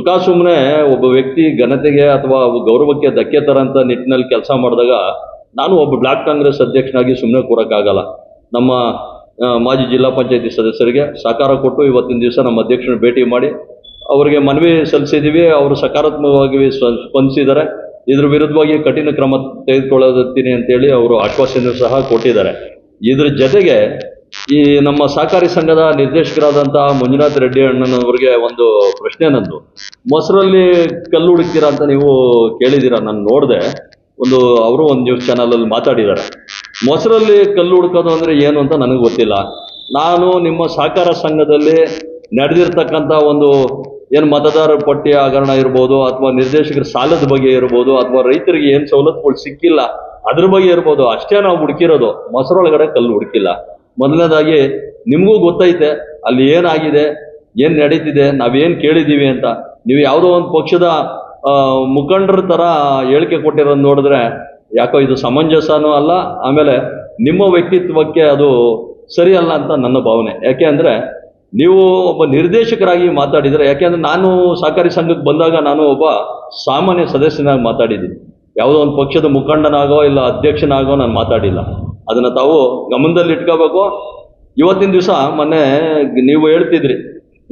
ಸುಖ ಸುಮ್ಮನೆ ಒಬ್ಬ ವ್ಯಕ್ತಿ ಘನತೆಗೆ ಅಥವಾ ಗೌರವಕ್ಕೆ ಧಕ್ಕೆ ತರಂತ ನಿಟ್ಟಿನಲ್ಲಿ ಕೆಲಸ ಮಾಡಿದಾಗ ನಾನು ಒಬ್ಬ ಬ್ಲಾಕ್ ಕಾಂಗ್ರೆಸ್ ಅಧ್ಯಕ್ಷನಾಗಿ ಸುಮ್ಮನೆ ಕೂರಕ್ಕಾಗಲ್ಲ. ನಮ್ಮ ಮಾಜಿ ಜಿಲ್ಲಾ ಪಂಚಾಯತಿ ಸದಸ್ಯರಿಗೆ ಸಹಕಾರ ಕೊಟ್ಟು ಇವತ್ತಿನ ದಿವಸ ನಮ್ಮ ಅಧ್ಯಕ್ಷನ ಭೇಟಿ ಮಾಡಿ ಅವರಿಗೆ ಮನವಿ ಸಲ್ಲಿಸಿದ್ದೀವಿ ಅವರು ಸಕಾರಾತ್ಮಕವಾಗಿ ಸ್ಪಂದಿಸಿದ್ದಾರೆ. ಇದ್ರ ವಿರುದ್ಧವಾಗಿ ಕಠಿಣ ಕ್ರಮ ತೆಗೆದುಕೊಳ್ಳುತ್ತೀನಿ ಅಂತೇಳಿ ಅವರು ಆಶ್ವಾಸನೆ ಸಹ ಕೊಟ್ಟಿದ್ದಾರೆ. ಇದ್ರ ಜೊತೆಗೆ ಈ ನಮ್ಮ ಸಹಕಾರಿ ಸಂಘದ ನಿರ್ದೇಶಕರಾದಂತಹ ಮಂಜುನಾಥ್ ರೆಡ್ಡಿ ಅಣ್ಣನವರಿಗೆ ಒಂದು ಪ್ರಶ್ನೆ ನಂದು. ಮೊಸರಲ್ಲಿ ಕಲ್ಲು ಹುಡುಕ್ತೀರಾ ಅಂತ ನೀವು ಕೇಳಿದ್ದೀರಾ, ನಾನು ನೋಡಿದೆ. ಒಂದು ಅವರು ಒಂದು ನ್ಯೂಸ್ ಚಾನಲಲ್ಲಿ ಮಾತಾಡಿದ್ದಾರೆ. ಮೊಸರಲ್ಲಿ ಕಲ್ಲು ಹುಡುಕೋದು ಅಂದರೆ ಏನು ಅಂತ ನನಗೆ ಗೊತ್ತಿಲ್ಲ. ನಾನು ನಿಮ್ಮ ಸಹಕಾರ ಸಂಘದಲ್ಲಿ ನಡೆದಿರ್ತಕ್ಕಂಥ ಒಂದು ಏನು ಮತದಾರರ ಪಟ್ಟಿ ಹಗರಣ ಇರ್ಬೋದು, ಅಥವಾ ನಿರ್ದೇಶಕರ ಸಾಲದ ಬಗ್ಗೆ ಇರ್ಬೋದು, ಅಥವಾ ರೈತರಿಗೆ ಏನು ಸವಲತ್ತುಗಳು ಸಿಕ್ಕಿಲ್ಲ, ಅದ್ರ ಬಗ್ಗೆ ಇರ್ಬೋದು, ಅಷ್ಟೇ ನಾವು ಹುಡುಕಿರೋದು. ಮೊಸರೊಳಗಡೆ ಕಲ್ಲು ಹುಡುಕಿಲ್ಲ. ಮೊದಲನೇದಾಗಿ ನಿಮಗೂ ಗೊತ್ತೈತೆ, ಅಲ್ಲಿ ಏನಾಗಿದೆ, ಏನು ನಡೀತಿದೆ, ನಾವೇನು ಕೇಳಿದ್ದೀವಿ ಅಂತ. ನೀವು ಯಾವುದೋ ಒಂದು ಪಕ್ಷದ ಮುಖಂಡರ ಥರ ಹೇಳಿಕೆ ಕೊಟ್ಟಿರೋದು ನೋಡಿದ್ರೆ ಯಾಕೋ ಇದು ಸಮಂಜಸನೂ ಅಲ್ಲ, ಆಮೇಲೆ ನಿಮ್ಮ ವ್ಯಕ್ತಿತ್ವಕ್ಕೆ ಅದು ಸರಿಯಲ್ಲ ಅಂತ ನನ್ನ ಭಾವನೆ. ಯಾಕೆ ಅಂದರೆ ನೀವು ಒಬ್ಬ ನಿರ್ದೇಶಕರಾಗಿ ಮಾತಾಡಿದರೆ ಯಾಕೆಂದ್ರೆ ನಾನು ಸಹಕಾರಿ ಸಂಘಕ್ಕೆ ಬಂದಾಗ ನಾನು ಒಬ್ಬ ಸಾಮಾನ್ಯ ಸದಸ್ಯನಾಗಿ ಮಾತಾಡಿದ್ದೀನಿ. ಯಾವುದೋ ಒಂದು ಪಕ್ಷದ ಮುಖಂಡನಾಗೋ ಇಲ್ಲ ಅಧ್ಯಕ್ಷನಾಗೋ ನಾನು ಮಾತಾಡಿಲ್ಲ. ಅದನ್ನು ತಾವು ಗಮನದಲ್ಲಿ ಇಟ್ಕೋಬೇಕು. ಇವತ್ತಿನ ದಿವಸ ಮೊನ್ನೆ ನೀವು ಹೇಳ್ತಿದ್ರಿ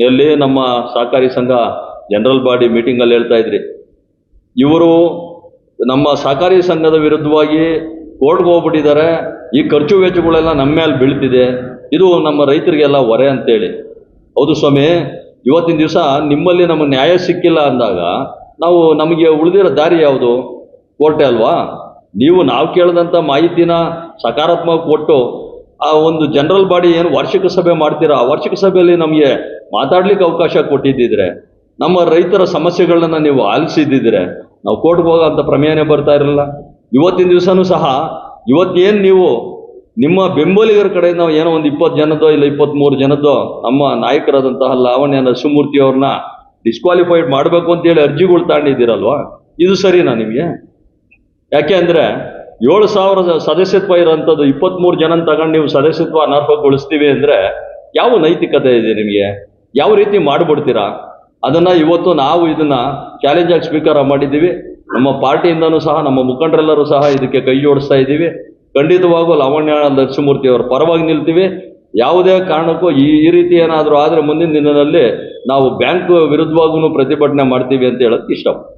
ಎಲ್ಲಿ ನಮ್ಮ ಸಹಕಾರಿ ಸಂಘ ಜನರಲ್ ಬಾಡಿ ಮೀಟಿಂಗಲ್ಲಿ ಹೇಳ್ತಾ ಇದ್ರಿ. ಇವರು ನಮ್ಮ ಸಹಕಾರಿ ಸಂಘದ ವಿರುದ್ಧವಾಗಿ ಕೋರ್ಟ್ಗೆ ಹೋಗ್ಬಿಟ್ಟಿದ್ದಾರೆ. ಈ ಖರ್ಚು ವೆಚ್ಚಗಳೆಲ್ಲ ನಮ್ಮ ಮೇಲೆ ಬೀಳ್ತಿದೆ. ಇದು ನಮ್ಮ ರೈತರಿಗೆಲ್ಲ ಹೊರೆ ಅಂತೇಳಿ. ಹೌದು ಸ್ವಾಮಿ, ಇವತ್ತಿನ ದಿವಸ ನಿಮ್ಮಲ್ಲಿ ನಮಗೆ ನ್ಯಾಯ ಸಿಕ್ಕಿಲ್ಲ ಅಂದಾಗ ನಾವು ನಮಗೆ ಉಳಿದಿರೋ ದಾರಿ ಯಾವುದು? ಕೋರ್ಟೆ ಅಲ್ವಾ? ನೀವು ನಾವು ಕೇಳಿದಂಥ ಮಾಹಿತಿನ ಸಕಾರಾತ್ಮಕ ಕೊಟ್ಟು ಆ ಒಂದು ಜನರಲ್ ಬಾಡಿ ಏನು ವಾರ್ಷಿಕ ಸಭೆ ಮಾಡ್ತೀರಾ? ಆ ವಾರ್ಷಿಕ ಸಭೆಯಲ್ಲಿ ನಮಗೆ ಮಾತಾಡ್ಲಿಕ್ಕೆ ಅವಕಾಶ ಕೊಟ್ಟಿದ್ದಿದ್ರೆ, ನಮ್ಮ ರೈತರ ಸಮಸ್ಯೆಗಳನ್ನ ನೀವು ಆಲಿಸಿದ್ದಿದ್ರೆ, ನಾವು ಕೋರ್ಟ್ಗೆ ಹೋಗೋಂಥ ಪ್ರಮೇಯನೇ ಬರ್ತಾ ಇರಲಿಲ್ಲ. ಇವತ್ತಿನ ದಿವಸನೂ ಸಹ ಇವತ್ತೇನು ನೀವು ನಿಮ್ಮ ಬೆಂಬಲಿಗರ ಕಡೆಯಿಂದ ಏನೋ ಒಂದು ಇಪ್ಪತ್ತು ಜನದೋ ಇಲ್ಲ ಇಪ್ಪತ್ತ್ಮೂರು ಜನದೋ ನಮ್ಮ ನಾಯಕರಾದಂತಹ ಲಾವಣ್ಯ ನರಸಿಂಹಮೂರ್ತಿ ಡಿಸ್ಕ್ವಾಲಿಫೈಡ್ ಮಾಡಬೇಕು ಅಂತೇಳಿ ಅರ್ಜಿಗಳು ತಾಂಡಿದ್ದೀರಲ್ವಾ? ಇದು ಸರಿನಾ ನಿಮಗೆ? ಯಾಕೆ ಅಂದರೆ ಏಳು ಸಾವಿರ ಸದಸ್ಯತ್ವ ಇರೋಂಥದ್ದು ಇಪ್ಪತ್ತ್ಮೂರು ಜನ ತಗೊಂಡು ನೀವು ಸದಸ್ಯತ್ವ ಅನರ್ಹಗೊಳಿಸ್ತೀವಿ ಅಂದರೆ ಯಾವ ನೈತಿಕತೆ ಇದೆ ನಿಮಗೆ? ಯಾವ ರೀತಿ ಮಾಡಿಬಿಡ್ತೀರಾ? ಅದನ್ನು ಇವತ್ತು ನಾವು ಇದನ್ನು ಚಾಲೆಂಜ್ ಆಗಿ ಸ್ವೀಕಾರ ಮಾಡಿದ್ದೀವಿ. ನಮ್ಮ ಪಾರ್ಟಿಯಿಂದನೂ ಸಹ, ನಮ್ಮ ಮುಖಂಡರೆಲ್ಲರೂ ಸಹ ಇದಕ್ಕೆ ಕೈ ಜೋಡಿಸ್ತಾ ಇದ್ದೀವಿ. ಖಂಡಿತವಾಗೂ ಲಾವಣ್ಯ ಲಕ್ಷ್ಮೂರ್ತಿಯವರ ಅವರ ಪರವಾಗಿ ನಿಲ್ತೀವಿ. ಯಾವುದೇ ಕಾರಣಕ್ಕೂ ಈ ಈ ರೀತಿ ಏನಾದರೂ ಆದರೆ ಮುಂದಿನ ದಿನದಲ್ಲಿ ನಾವು ಬ್ಯಾಂಕ್ ವಿರುದ್ಧವಾಗೂ ಪ್ರತಿಭಟನೆ ಮಾಡ್ತೀವಿ ಅಂತ ಹೇಳೋಕ್ಕೆ ಇಷ್ಟಪಡ್ತೀನಿ.